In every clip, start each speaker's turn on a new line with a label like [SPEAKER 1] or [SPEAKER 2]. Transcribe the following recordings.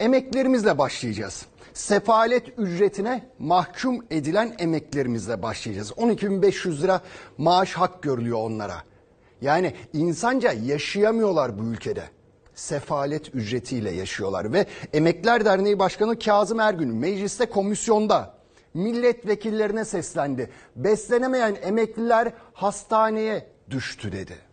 [SPEAKER 1] Emeklerimizle başlayacağız. Sefalet ücretine mahkum edilen emeklerimizle başlayacağız. 12.500 lira maaş hak görülüyor onlara. Yani insanca yaşayamıyorlar bu ülkede. Sefalet ücretiyle yaşıyorlar ve Emekler Derneği Başkanı Kazım Ergün mecliste komisyonda milletvekillerine seslendi. Beslenemeyen emekliler hastaneye düştü dedi.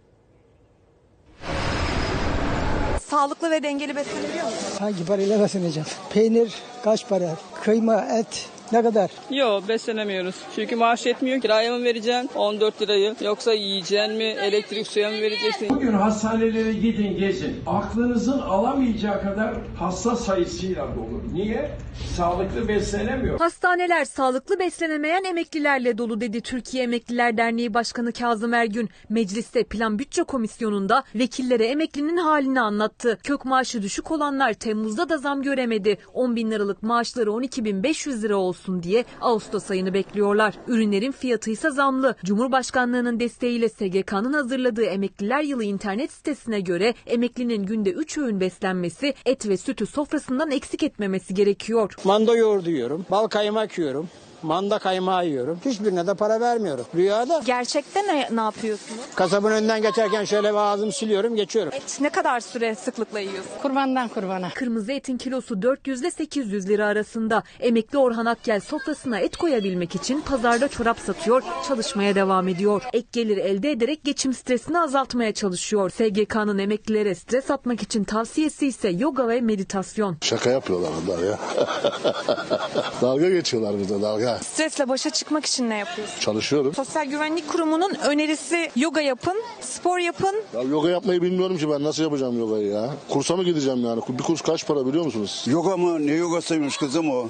[SPEAKER 2] Sağlıklı ve dengeli beslenebiliyor musunuz?
[SPEAKER 3] Hangi parayla besleneceğim? Peynir kaç para? Kıyma, et ne kadar?
[SPEAKER 4] Yok beslenemiyoruz. Çünkü maaş yetmiyor. Kiraya mı vereceksin 14 lirayı? Yoksa yiyeceksin mi? Elektrik suya mı vereceksin?
[SPEAKER 5] Bugün hastanelere gidin gezin. Aklınızın alamayacağı kadar hasta sayısıyla dolu. Niye? Sağlıklı beslenemiyor.
[SPEAKER 6] Hastaneler sağlıklı beslenemeyen emeklilerle dolu dedi Türkiye Emekliler Derneği Başkanı Kazım Ergün. Mecliste Plan Bütçe Komisyonu'nda vekillere emeklinin halini anlattı. Kök maaşı düşük olanlar Temmuz'da da zam göremedi. 10 bin liralık maaşları 12.500 lira olsun diye Ağustos ayını bekliyorlar. Ürünlerin fiyatı ise zamlı. Cumhurbaşkanlığının desteğiyle SGK'nın hazırladığı Emekliler Yılı internet sitesine göre emeklinin günde 3 öğün beslenmesi, et ve sütü sofrasından eksik etmemesi gerekiyor.
[SPEAKER 7] Manda yoğurdu yiyorum. Bal kaymak yiyorum. Manda kaymağı yiyorum. Hiçbirine de para vermiyorum. Rüyada
[SPEAKER 2] Gerçekte ne, ne yapıyorsunuz?
[SPEAKER 7] kasabın önünden geçerken şöyle bir ağzımı siliyorum geçiyorum.
[SPEAKER 2] Et ne kadar süre sıklıkla yiyorsunuz?
[SPEAKER 3] Kurbandan kurbana.
[SPEAKER 6] Kırmızı etin kilosu 400 ile 800 lira arasında. Emekli Orhan Akgel sofrasına et koyabilmek için pazarda çorap satıyor, çalışmaya devam ediyor. Ek gelir elde ederek geçim stresini azaltmaya çalışıyor. SGK'nın emeklilere stres atmak için tavsiyesi ise yoga ve meditasyon.
[SPEAKER 8] Şaka yapıyorlar onlar ya. dalga geçiyorlar bize dalga.
[SPEAKER 2] Stresle başa çıkmak için ne yapıyorsunuz?
[SPEAKER 8] Çalışıyorum.
[SPEAKER 2] Sosyal Güvenlik Kurumu'nun önerisi yoga yapın, spor yapın.
[SPEAKER 8] Ya yoga yapmayı bilmiyorum ki ben nasıl yapacağım yogayı ya. Kursa mı gideceğim yani? Bir kurs kaç para biliyor musunuz?
[SPEAKER 9] Yoga mı? Ne yogasıymış kızım o?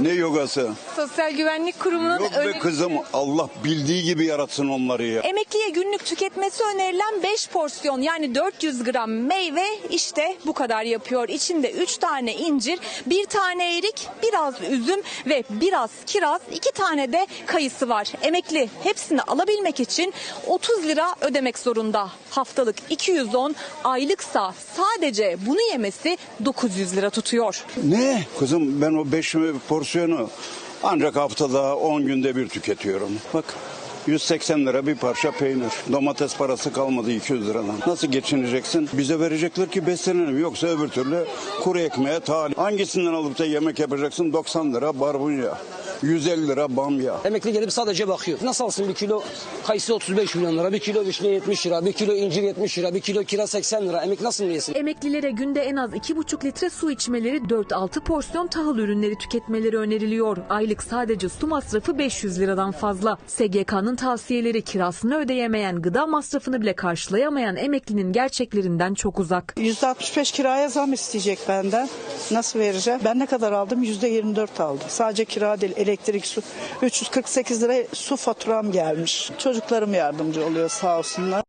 [SPEAKER 9] Ne yogası?
[SPEAKER 2] Sosyal Güvenlik Kurumu'nun
[SPEAKER 9] Yok be kızım Allah bildiği gibi yaratsın onları ya.
[SPEAKER 2] Emekliye günlük tüketmesi önerilen 5 porsiyon yani 400 gram meyve işte bu kadar yapıyor. İçinde 3 tane incir, bir tane erik, biraz üzüm ve biraz kiraz, 2 tane de kayısı var. Emekli hepsini alabilmek için 30 lira ödemek zorunda. Haftalık 210, aylıksa sadece bunu yemesi 900 lira tutuyor.
[SPEAKER 9] Ne? Kızım ben o 5 porsiyonu ancak haftada 10 günde bir tüketiyorum. Bak 180 lira bir parça peynir. Domates parası kalmadı 200 liradan. Nasıl geçineceksin? Bize verecekler ki beslenelim. Yoksa öbür türlü kuru ekmeğe talip. Hangisinden alıp da yemek yapacaksın? 90 lira barbunya. 150 lira bamya.
[SPEAKER 7] Emekli gelip sadece bakıyor. Nasıl alsın bir kilo kayısı 35 milyon lira, bir kilo vişne 70 lira, bir kilo incir 70 lira, bir kilo kiraz 80 lira. Emekli nasıl yesin?
[SPEAKER 6] Emeklilere günde en az 2,5 litre su içmeleri, 4-6 porsiyon tahıl ürünleri tüketmeleri öneriliyor. Aylık sadece su masrafı 500 liradan fazla. SGK'nın tavsiyeleri kirasını ödeyemeyen, gıda masrafını bile karşılayamayan emeklinin gerçeklerinden çok uzak.
[SPEAKER 3] %65 kiraya zam isteyecek benden. Nasıl vereceğim? Ben ne kadar aldım? %24 aldım. Sadece kira değil, elektrik, su. 348 lira su faturam gelmiş. Çocuklarım yardımcı oluyor sağ olsunlar.